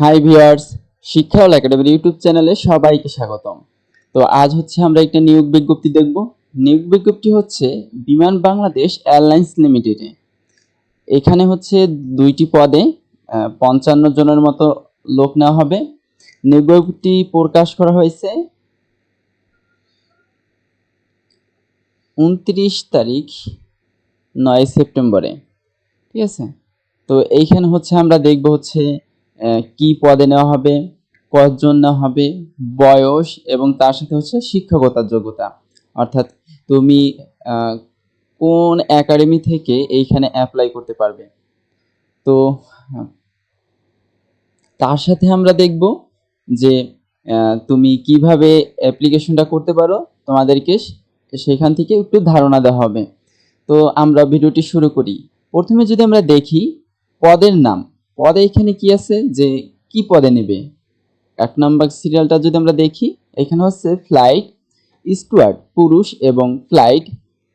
Hi viewers শিক্ষা হল একাডেমির ইউটিউব চ্যানেলে সবাইকে স্বাগতম। তো আজ হচ্ছে আমরা একটা নিয়োগ বিজ্ঞপ্তি দেখব। নিয়োগ বিজ্ঞপ্তি হচ্ছে বিমান বাংলাদেশ এয়ারলাইন্স লিমিটেডে। এখানে হচ্ছে দুইটি পদে পঞ্চান্ন জনের মতো লোক নেওয়া হবে। নিয়োগ বিজ্ঞপ্তি প্রকাশ করা হয়েছে উনত্রিশ তারিখ, নয় সেপ্টেম্বরে। ঠিক আছে? তো এইখানে হচ্ছে আমরা দেখব হচ্ছে কি পদে নেওয়া হবে, কতজন নেওয়া হবে, বয়স এবং তার সাথে হচ্ছে শিক্ষকতার যোগ্যতা। অর্থাৎ তুমি কোন একাডেমি থেকে এইখানে অ্যাপ্লাই করতে পারবে? তো, তার সাথে আমরা দেখব যে তুমি কীভাবে অ্যাপ্লিকেশনটা করতে পারো, তোমাদেরকে সেখান থেকে একটু ধারণা দেওয়া হবে। তো আমরা ভিডিওটি শুরু করি। প্রথমে যদি আমরা দেখি, পদের নাম। পদে এখানে কি আছে? যে কি পদে নেবে? এক নাম্বার সিরিয়ালটা যদি আমরা দেখি এখানে হচ্ছে ফ্লাইট স্টুয়ার্ড পুরুষ এবং ফ্লাইট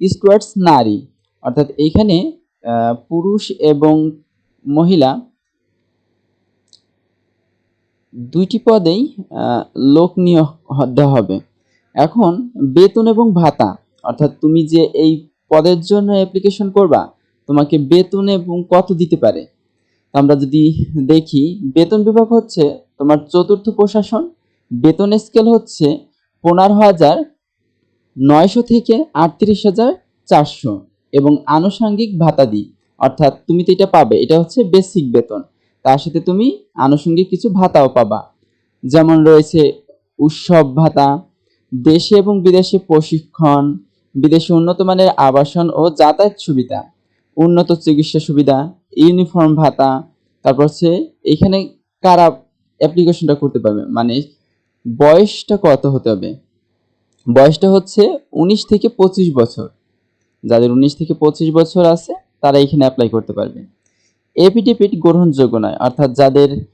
স্টুয়ার্ডস নারী। অর্থাৎ এইখানে আহ, পুরুষ এবং মহিলা দুইটি পদেই লোক নিয়োগ দেওয়া হবে। এখন বেতন এবং ভাতা অর্থাৎ তুমি যে এই পদের জন্য অ্যাপ্লিকেশন করবা তোমাকে বেতন এবং কত দিতে পারে? আমরা যদি দেখি, বেতন বিভাগ হচ্ছে তোমার চতুর্থ প্রশাসন। বেতন স্কেল হচ্ছে পনেরো হাজার নয়শো থেকে আটত্রিশ হাজার চারশো এবং আনুষঙ্গিক ভাতা দিই। অর্থাৎ তুমি তো এটা পাবে, এটা হচ্ছে বেসিক বেতন। তার সাথে তুমি আনুষঙ্গিক কিছু ভাতাও পাবা। যেমন রয়েছে উৎসব ভাতা, দেশে এবং বিদেশে প্রশিক্ষণ, বিদেশে উন্নত মানের আবাসন ও যাতায়াত সুবিধা, উন্নত চিকিৎসা সুবিধা ইউনিফর্ম ভাতা, তারপর হচ্ছে এখানে কারা অ্যাপ্লিকেশনটা করতে পারবে? মানে বয়সটা কত হতে হবে? বয়সটা হচ্ছে উনিশ থেকে পঁচিশ বছর। যাদের উনিশ থেকে পঁচিশ বছর আছে, তারা এখানে অ্যাপ্লাই করতে পারবে। এপিডিপিট গ্রহণযোগ্য নয়, অর্থাৎ যাদের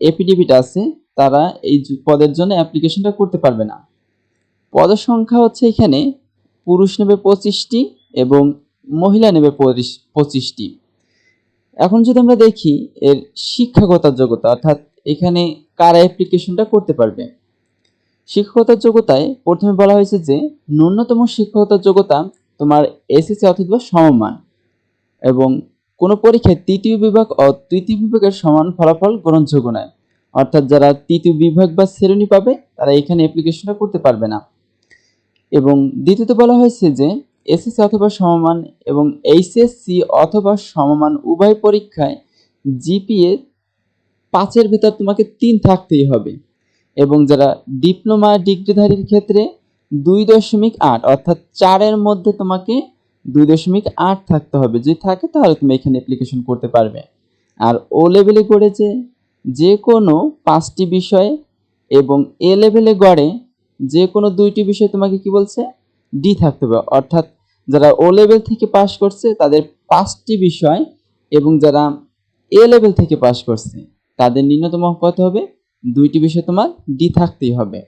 এপিডিপিট আছে, তারা এই পদের জন্য অ্যাপ্লিকেশনটা করতে পারবে না। পদের সংখ্যা হচ্ছে এখানে পুরুষ নেবে পঁচিশটি এবং মহিলা নেবে পঁচিশ- পঁচিশটি। এখন যদি আমরা দেখি এর শিক্ষাগত যোগ্যতা, অর্থাৎ এখানে কারা অ্যাপ্লিকেশনটা করতে পারবে? শিক্ষকতার যোগ্যতায় প্রথমে বলা হয়েছে যে, ন্যূনতম শিক্ষকতার যোগ্যতা তোমার এসএসসি অথবা সমমান এবং কোনো পরীক্ষায় তৃতীয় বিভাগ ও তৃতীয় বিভাগের সমান ফলাফল গ্রহণযোগ্য নয়। অর্থাৎ যারা তৃতীয় বিভাগ বা শ্রেণি পাবে, তারা এখানে অ্যাপ্লিকেশনটা করতে পারবে না। এবং দ্বিতীয়ত বলা হয়েছে যে এসএসসি অথবা সমমান এবং এইচএসসি অথবা সমমান উভয় পরীক্ষায় জিপিএ পাঁচের ভিতর তোমাকে তিন থাকতেই হবে। এবং যারা ডিপ্লোমা ডিগ্রিধারীর ক্ষেত্রে দুই দশমিক আট, অর্থাৎ চারের মধ্যে তোমাকে দুই দশমিক আট থাকতে হবে। যদি থাকে তাহলে তুমি এখানে অ্যাপ্লিকেশন করতে পারবে। আর ও লেভেলে করেছে যে কোনো পাঁচটি বিষয় এবং এ লেভেলে গড়ে যে কোনো দুইটি বিষয় তোমাকে কি বলছে? ডি থাকতে হবে। অর্থাৎ যারা ও লেভেল থেকে পাশ করছে, তাদের পাঁচটি বিষয় এবং যারা এ লেভেল থেকে পাশ করছে, তাদের ন্যূনতম কত হবে? দুইটি বিষয় তোমার ডি থাকতেই হবে।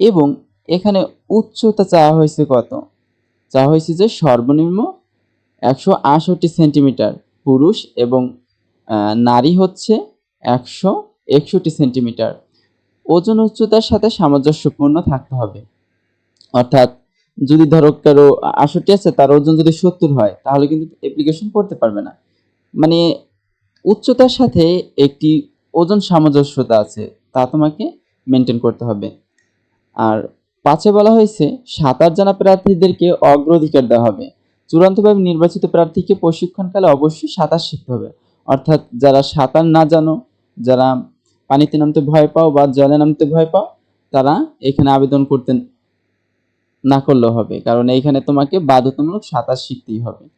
এবং এখানে উচ্চতা চাওয়া হয়েছে কত? চাওয়া হয়েছে যে সর্বনিম্ন একশো আটষট্টি সেন্টিমিটার পুরুষ এবং নারী হচ্ছে একশো একষট্টি সেন্টিমিটার। ওজন উচ্চতার সাথে সামঞ্জস্যপূর্ণ থাকতে হবে। অর্থাৎ যদি ধরো কারও আষট্টি আছে, তার ওজন যদি সত্তর হয়, তাহলে কিন্তু অ্যাপ্লিকেশন করতে পারবে না। মানে উচ্চতার সাথে একটি ওজন সামঞ্জস্যতা আছে, তা তোমাকে মেনটেন করতে হবে। আর পাঁচে বলা হয়েছে, সাঁতার জানা প্রার্থীদেরকে অগ্রাধিকার দেওয়া হবে। চূড়ান্তভাবে নির্বাচিত প্রার্থীকে প্রশিক্ষণকালে অবশ্যই সাঁতার শিখতে হবে। অর্থাৎ যারা সাঁতার না জানো, যারা পানিতে নামতে ভয় পাও বা জলে নামতে ভয় পাও, তারা এখানে আবেদন করতে না করলেও হবে। কারণ এইখানে তোমাকে বাধ্যতামূলক সাঁতার শিখতেই হবে।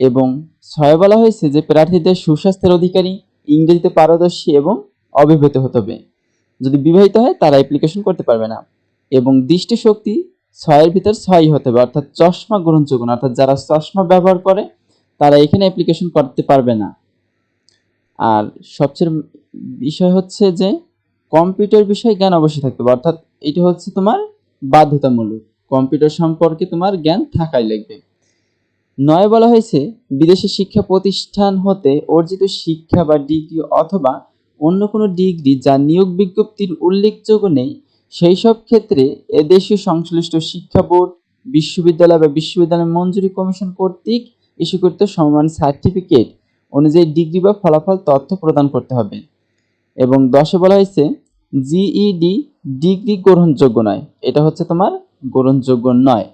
এবং ছয় বলা হয়েছে যে, প্রার্থীদের সুস্বাস্থ্যের অধিকারী ইংরেজিতে পারদর্শী এবং অবিবাহিত হতে হবে। যদি বিবাহিত হয়, তারা অ্যাপ্লিকেশন করতে পারবে না। এবং দৃষ্টিশক্তি ছয়ের ভিতর ছয়ই হতে হবে, অর্থাৎ চশমা গ্রহণযোগ্য না। অর্থাৎ যারা চশমা ব্যবহার করে, তারা এখানে অ্যাপ্লিকেশন করতে পারবে না। আর সবচেয়ে বিষয় হচ্ছে যে, কম্পিউটার বিষয়ে জ্ঞান অবশ্যই থাকতে হবে। অর্থাৎ এটা হচ্ছে তোমার বাধ্যতামূলক। কম্পিউটার সম্পর্কে তোমার জ্ঞান থাকাই লাগবে। নয় বলা হয়েছে, বিদেশি শিক্ষা প্রতিষ্ঠান হতে অর্জিত শিক্ষা বা ডিগ্রি অথবা অন্য কোনো ডিগ্রি যা নিয়োগ বিজ্ঞপ্তির উল্লেখযোগ্য নেই সেই সব ক্ষেত্রে এদেশীয় সংশ্লিষ্ট শিক্ষা বোর্ড, বিশ্ববিদ্যালয় বা বিশ্ববিদ্যালয় মঞ্জুরি কমিশন কর্তৃক ইস্যুকৃত সমমান সার্টিফিকেট অনুযায়ী ডিগ্রি বা ফলাফল তথ্য প্রদান করতে হবে। এবং দশে বলা হয়েছে, জিইডি ডিগ্রি গ্রহণযোগ্য নয়, এটা হচ্ছে তোমার গ্রহণযোগ্য নয়।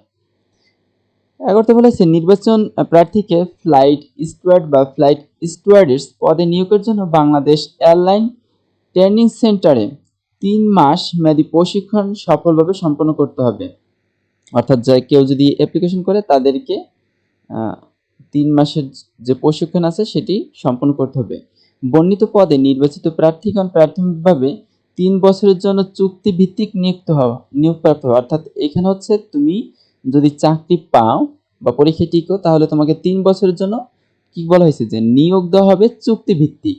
এগারোতে বলেছে নির্বাচন প্রার্থীকে ফ্লাইট স্টুয়ার্ড বা ফ্লাইট স্টুয়ার্ডেস পদে নিয়োগের জন্য বাংলাদেশ এয়ারলাইন ট্রেনিং সেন্টারে তিন মাস মেয়াদী প্রশিক্ষণ সফলভাবে সম্পন্ন করতে হবে। অর্থাৎ যে কেউ যদি অ্যাপ্লিকেশন করে, তাদেরকে তিন মাসের যে প্রশিক্ষণ আছে, সেটি সম্পন্ন করতে হবে। বর্ণিত পদে নির্বাচিত প্রার্থীগণ প্রাথমিকভাবে তিন বছরের জন্য চুক্তি ভিত্তিক নিযুক্ত হওয়া, নিয়োগপ্রাপ্ত হওয়া। অর্থাৎ এখানে হচ্ছে তুমি যদি চাকরি পাও বা পরীক্ষা টিকো তাহলে তোমাকে তিন বছরের জন্য কি বলা হয়েছে যে নিয়োগ দেওয়া হবে চুক্তি ভিত্তিক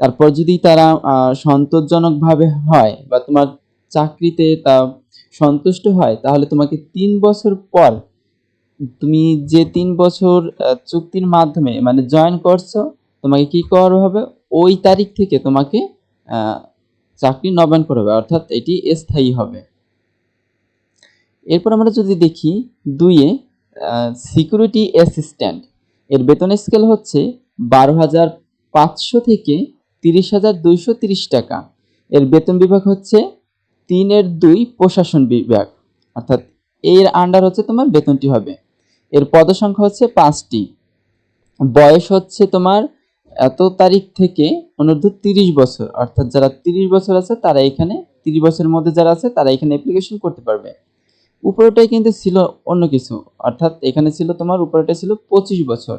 তারপর যদি তারা সন্তোষজনকভাবে হয় বা তোমার চাকরিতে তা সন্তুষ্ট হয়, তাহলে তোমাকে তিন বছর পর তুমি যে তিন বছর চুক্তির মাধ্যমে মানে জয়েন করছ, তোমাকে কি করা হবে? ওই তারিখ থেকে তোমাকে চাকরি নবায়ন করা হবে, অর্থাৎ এটি স্থায়ী হবে। এরপর আমরা যদি দেখি দুইয়ে সিকিউরিটি অ্যাসিস্ট্যান্ট এর বেতন স্কেল হচ্ছে বারো হাজার পাঁচশো থেকে তিরিশ হাজার দুইশো তিরিশ টাকা। এর বেতন বিভাগ হচ্ছে তিনের দুই প্রশাসন বিভাগ, অর্থাৎ এর আন্ডার হচ্ছে তোমার বেতনটি হবে। এর পদসংখ্যা হচ্ছে পাঁচটি। বয়স হচ্ছে তোমার এত তারিখ থেকে অনূর্ধ্ব তিরিশ বছর, অর্থাৎ যারা তিরিশ বছর আছে তারা এখানে, তিরিশ বছরের মধ্যে যারা আছে তারা এখানে অ্যাপ্লিকেশন করতে পারবে। উপরেটাই কিন্তু ছিল অন্য কিছু, অর্থাৎ এখানে ছিল তোমার উপরেটা ছিল পঁচিশ বছর।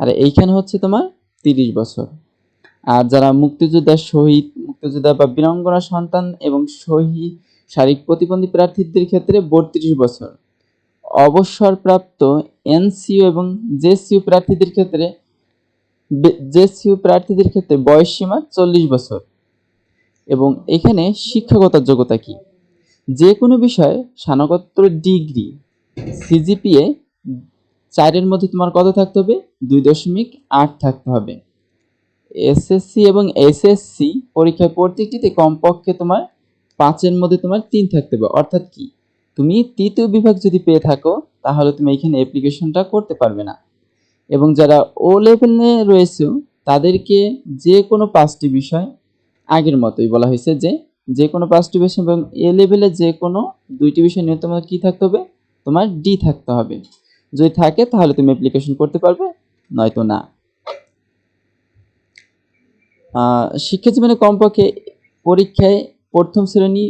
আর এইখানে হচ্ছে তোমার তিরিশ বছর। আর যারা মুক্তিযোদ্ধা শহীদ, মুক্তিযোদ্ধা বা বীরাঙ্গনা সন্তান এবং শহীদ শারীরিক প্রতিবন্ধী প্রার্থীদের ক্ষেত্রে বত্রিশ বছর। অবসরপ্রাপ্ত এনসিও এবং জেসিও প্রার্থীদের ক্ষেত্রে জেসিও প্রার্থীদের ক্ষেত্রে বয়স সীমা চল্লিশ বছর। এবং এখানে শিক্ষাগত যোগ্যতা কি? যে কোনো বিষয়ে স্নাতকোত্তর ডিগ্রি, সিজিপিএ, চারের মধ্যে তোমার কত থাকতে হবে? দুই দশমিক আট থাকতে হবে। এসএসসি এবং এসএসসি পরীক্ষায় প্রত্যেকটিতে কমপক্ষে তোমার পাঁচের মধ্যে তোমার তিন থাকতে হবে। অর্থাৎ কি? তুমি তৃতীয় বিভাগ যদি পেয়ে থাকো, তাহলে তুমি এখানে অ্যাপ্লিকেশনটা করতে পারবে না। এবং যারা ও লেভেলে রয়েছে, তাদেরকে যে কোনো পাঁচটি বিষয় আগের মতোই বলা হয়েছে যে যে কোনো পাঁচটি বিষয় এবং এ লেভেলে যে কোনো দুইটি বিষয় নিয়ে তোমার কী থাকতে হবে? তোমার ডি থাকতে হবে। যদি থাকে, তাহলে তুমি অ্যাপ্লিকেশন করতে পারবে, নয়তো না। শিক্ষা জীবনে কমপক্ষে পরীক্ষায় প্রথম শ্রেণি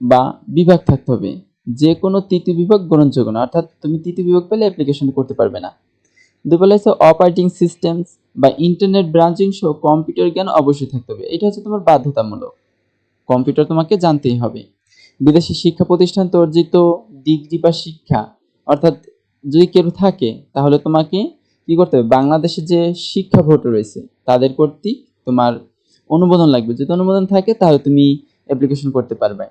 বা বিভাগ থাকতে হবে। যে কোনো তৃতীয় বিভাগ গ্রহণযোগ্য না, অর্থাৎ তুমি তৃতীয় বিভাগ পেলে অ্যাপ্লিকেশন করতে পারবে না। দুই অপারেটিং সিস্টেমস বা ইন্টারনেট ব্রাঞ্চিং সহ কম্পিউটার জ্ঞান অবশ্যই থাকতে হবে। এটা হচ্ছে তোমার বাধ্যতামূলক। কম্পিউটার তোমাকে জানতেই হবে। বিদেশি শিক্ষা প্রতিষ্ঠান অর্জিত ডিগ্রি বা শিক্ষা, অর্থাৎ যদি কেউ থাকে, তাহলে তোমাকে কি করতে হবে? বাংলাদেশে যে শিক্ষা বোর্ড রয়েছে, তাদের কর্তৃক তোমার অনুমোদন লাগবে। যদি অনুমোদন থাকে, তাহলে তুমি অ্যাপ্লিকেশন করতে পারবে।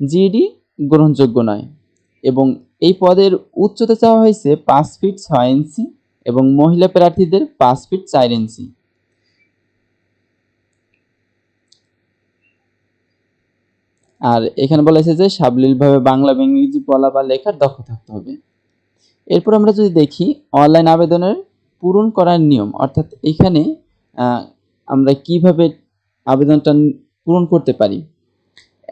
জিইডি গ্রহণযোগ্য নয়। এবং এই পদের উচ্চতা চাওয়া হয়েছে পাঁচ ফিট ছয় ইঞ্চি এবং মহিলা প্রার্থীদের পাঁচ ফিট চার ইঞ্চি। আর এখানে বলা হয়েছে যে সাবলীলভাবে বাংলা বা ইংরেজি বলা বা লেখার দক্ষ থাকতে হবে। এরপর আমরা যদি দেখি, অনলাইন আবেদনের পূরণ করার নিয়ম, অর্থাৎ এখানে আমরা কীভাবে আবেদনটা পূরণ করতে পারি?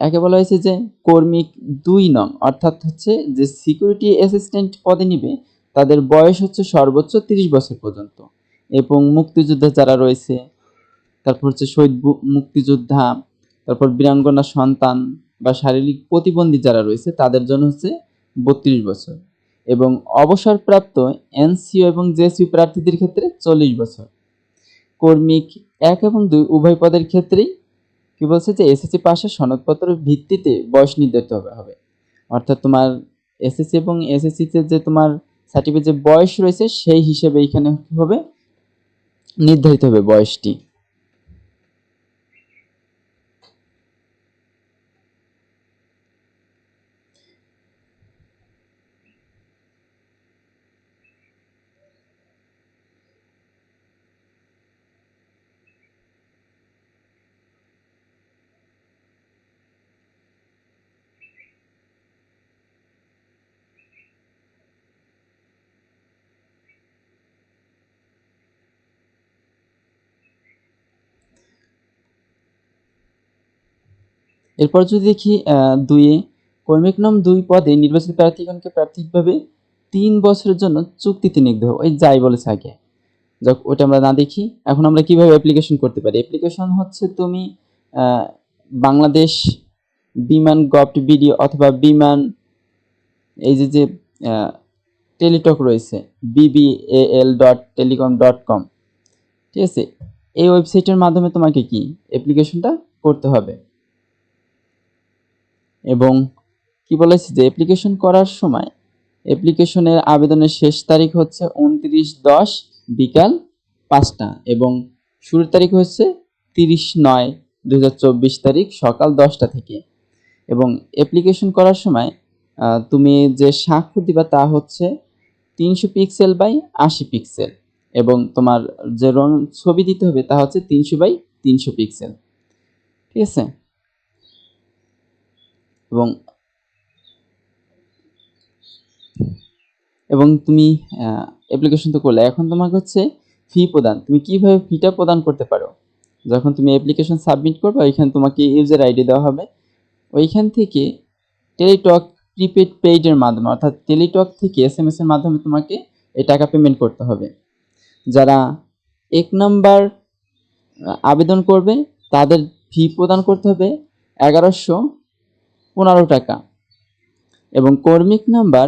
একে বলা হয়েছে যে কর্মিক দুই নং, অর্থাৎ হচ্ছে যে সিকিউরিটি অ্যাসিস্ট্যান্ট পদে নিবে তাদের বয়স হচ্ছে সর্বোচ্চ তিরিশ বছর পর্যন্ত। এবং মুক্তিযোদ্ধা যারা রয়েছে, তারপর হচ্ছে শহীদ মুক্তিযোদ্ধা, তারপর বীরাঙ্গনা সন্তান বা শারীরিক প্রতিবন্ধী যারা রয়েছে, তাদের জন্য হচ্ছে বত্রিশ বছর। এবং অবসরপ্রাপ্ত এনসিও এবং জেসিও প্রার্থীদের ক্ষেত্রে চল্লিশ বছর। কর্মিক এক এবং দুই উভয় পদের ক্ষেত্রেই কি বলছে যে এসএসসি পাশের সনদপত্রের ভিত্তিতে বয়স নির্ধারিত হবে। অর্থাৎ তোমার এসএসসি এবং এসএসসিতে যে তোমার সার্টিফিকেট যে বয়স রয়েছে সেই হিসেবে এখানে হবে? নির্ধারিত হবে বয়সটি। এরপর যদি দেখি দুইয়ে কর্মিক নাম দুই পদে নির্বাচিত প্রার্থীগণকে প্রাথমিকভাবে তিন বছরের জন্য চুক্তিতে দেওয়া ওই যাই বলেছে আগে। যাক, ওটা আমরা না দেখি। এখন আমরা কীভাবে অ্যাপ্লিকেশন করতে পারি? অ্যাপ্লিকেশন হচ্ছে তুমি বাংলাদেশ বিমান গভট বিডি অথবা বিমান, এই যে যে টেলিটক রয়েছে BBL dot telecom dot com ঠিক আছে? এই ওয়েবসাইটের মাধ্যমে তোমাকে কি? অ্যাপ্লিকেশনটা করতে হবে। এবং কি বলেছি যে অ্যাপ্লিকেশন করার সময় অ্যাপ্লিকেশনের আবেদনের শেষ তারিখ হচ্ছে উনত্রিশ দশ বিকাল পাঁচটা এবং শুরুর তারিখ হচ্ছে তিরিশ নয় দু তারিখ সকাল দশটা থেকে। এবং অ্যাপ্লিকেশন করার সময় তুমি যে স্বাক্ষর দিবা তা হচ্ছে তিনশো পিক্সেল বাই আশি পিক্সেল এবং তোমার যে রং ছবি দিতে হবে তা হচ্ছে তিনশো বাই তিনশো পিক্সেল ঠিক আছে? এবং এবং তুমি অ্যাপ্লিকেশন তো করলে। এখন তোমাকে হচ্ছে ফি প্রদান। তুমি কীভাবে ফিটা প্রদান করতে পারো? যখন তুমি অ্যাপ্লিকেশন সাবমিট করবে, ওইখানে তোমাকে ইউজার আইডি দেওয়া হবে। ওইখান থেকে টেলিটক প্রিপেড পেইডের মাধ্যমে, অর্থাৎ টেলিটক থেকে এস এম এর মাধ্যমে তোমাকে এই টাকা পেমেন্ট করতে হবে। যারা এক নম্বর আবেদন করবে, তাদের ফি প্রদান করতে হবে এগারোশো পনেরো টাকা। এবং কর্মিক নাম্বার,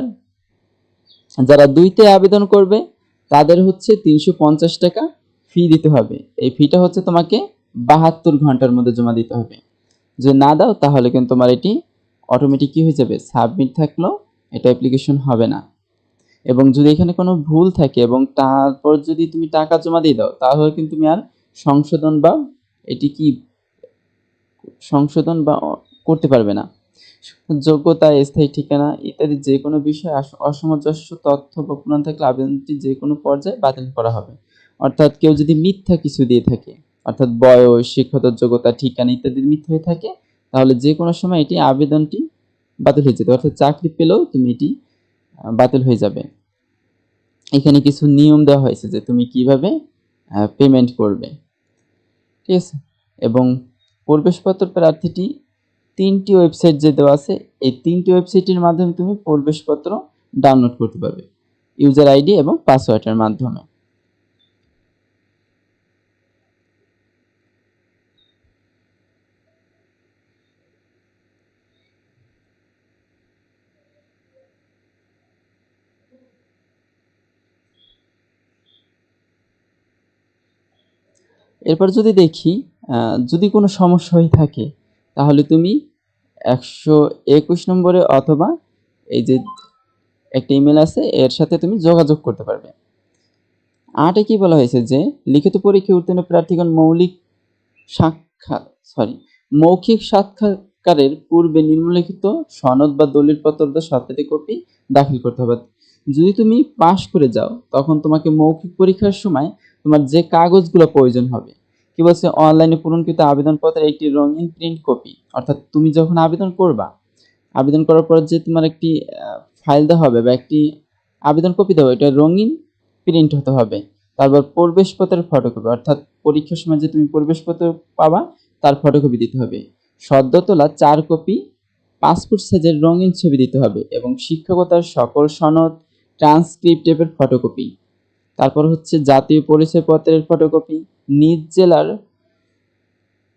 যারা দুইতে আবেদন করবে, তাদের হচ্ছে তিনশো পঞ্চাশ টাকা ফি দিতে হবে। এই ফিটা হচ্ছে তোমাকে বাহাত্তর ঘণ্টার মধ্যে জমা দিতে হবে। যদি না দাও, তাহলে কিন্তু তোমার এটি অটোমেটিক কি হয়ে যাবে? সাবমিট থাকলেও এটা অ্যাপ্লিকেশন হবে না। এবং যদি এখানে কোনো ভুল থাকে এবং তারপর যদি তুমি টাকা জমা দিয়ে দাও, তাহলে কিন্তু তুমি আর সংশোধন বা এটি কি, সংশোধন বা করতে পারবে না। যোগ্যতা, স্থায়ী ঠিকানা ইত্যাদি যে কোনো বিষয়ে অসামঞ্জস্য তথ্য বা প্রমাণ থাকলে আবেদনটি যে কোনো পর্যায়ে বাতিল করা হবে। অর্থাৎ কেউ যদি মিথ্যা কিছু দিয়ে থাকে, অর্থাৎ বয়স শিক্ষত যোগ্যতা, ঠিকানা ইত্যাদি মিথ্যা হয়ে থাকে, তাহলে যে কোনো সময় এটি আবেদনটি বাতিল হয়ে যেতে অর্থাৎ চাকরি পেলেও তুমি এটি বাতিল হয়ে যাবে। এখানে কিছু নিয়ম দেওয়া হয়েছে যে তুমি কীভাবে পেমেন্ট করবে। ঠিক আছে? এবং প্রবেশপত্র প্রার্থীটি তিনটি ওয়েবসাইট যে দেওয়া আছে, এই তিনটি ওয়েবসাইটের মাধ্যমে তুমি প্রবেশপত্র ডাউনলোড করতে পারবে। ইউজার আইডি এবং পাসওয়ার্ডের মাধ্যমে। এরপর যদি দেখি যদি কোনো সমস্যা হয়ে থাকে তাহলে তুমি একশো একুশ নম্বরে অথবা এই যে একটা ইমেল আছে, এর সাথে তুমি যোগাযোগ করতে পারবে। আটে কি বলা হয়েছে যে, লিখিত পরীক্ষায় উত্তীর্ণ প্রার্থীগণ মৌলিক সাক্ষাৎ সরি মৌখিক সাক্ষাৎকারের পূর্বে নিম্নলিখিত সনদ বা দলিলপত্র সত্যাদি কপি দাখিল করতে হবে। যদি তুমি পাশ করে যাও, তখন তোমাকে মৌখিক পরীক্ষার সময় তোমার যে কাগজগুলো প্রয়োজন হবে কি বলছে? অনলাইনে পূরণকৃত আবেদনপত্রের একটি রঙিন প্রিন্ট কপি অর্থাৎ তুমি যখন আবেদন করবা, আবেদন করার পর যে তোমার একটি ফাইল দেওয়া হবে বা একটি আবেদন কপি দেওয়া এটা রঙিন প্রিন্ট হতে হবে। তারপর প্রবেশপত্রের ফটোকপি অর্থাৎ পরীক্ষার সময় যে তুমি প্রবেশপত্র পাবা, তার ফটোকপি দিতে হবে। সদ্য তোলা চার কপি পাসপোর্ট সাইজের রঙিন ছবি দিতে হবে এবং শিক্ষকতার সকল সনদ ট্রান্সক্রিপ্ট ফটোকপি তারপর হচ্ছে জাতীয় পরিচয়পত্রের ফটোকপি নিজ জেলার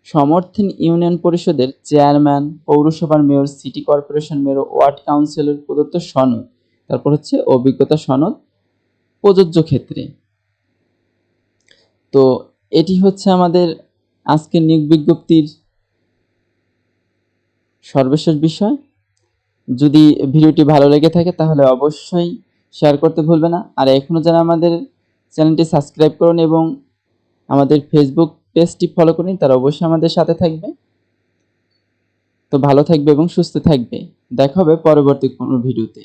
সমর্থন ইউনিয়ন পরিষদের চেয়ারম্যান, পৌরসভার mayor, city corporation mayor ward councillor প্রদত্ত সনদ। তারপর হচ্ছে অভিজ্ঞতা সনদ প্রযোজ্য ক্ষেত্রে। তো এটি হচ্ছে আমাদের আজকের নিয়োগ বিজ্ঞপ্তির সর্বশেষ বিষয়। যদি ভিডিওটি ভালো লেগে থাকে তাহলে অবশ্যই শেয়ার করতে ভুলবে না। আর এখনও যারা আমাদের চ্যানেলটি সাবস্ক্রাইব করুন এবং আমাদের ফেসবুক পেজটি ফলো করুন, তারা অবশ্যই আমাদের সাথে থাকবে। তো ভালো থাকবে এবং সুস্থ থাকবে। দেখা হবে পরবর্তী কোনো ভিডিওতে।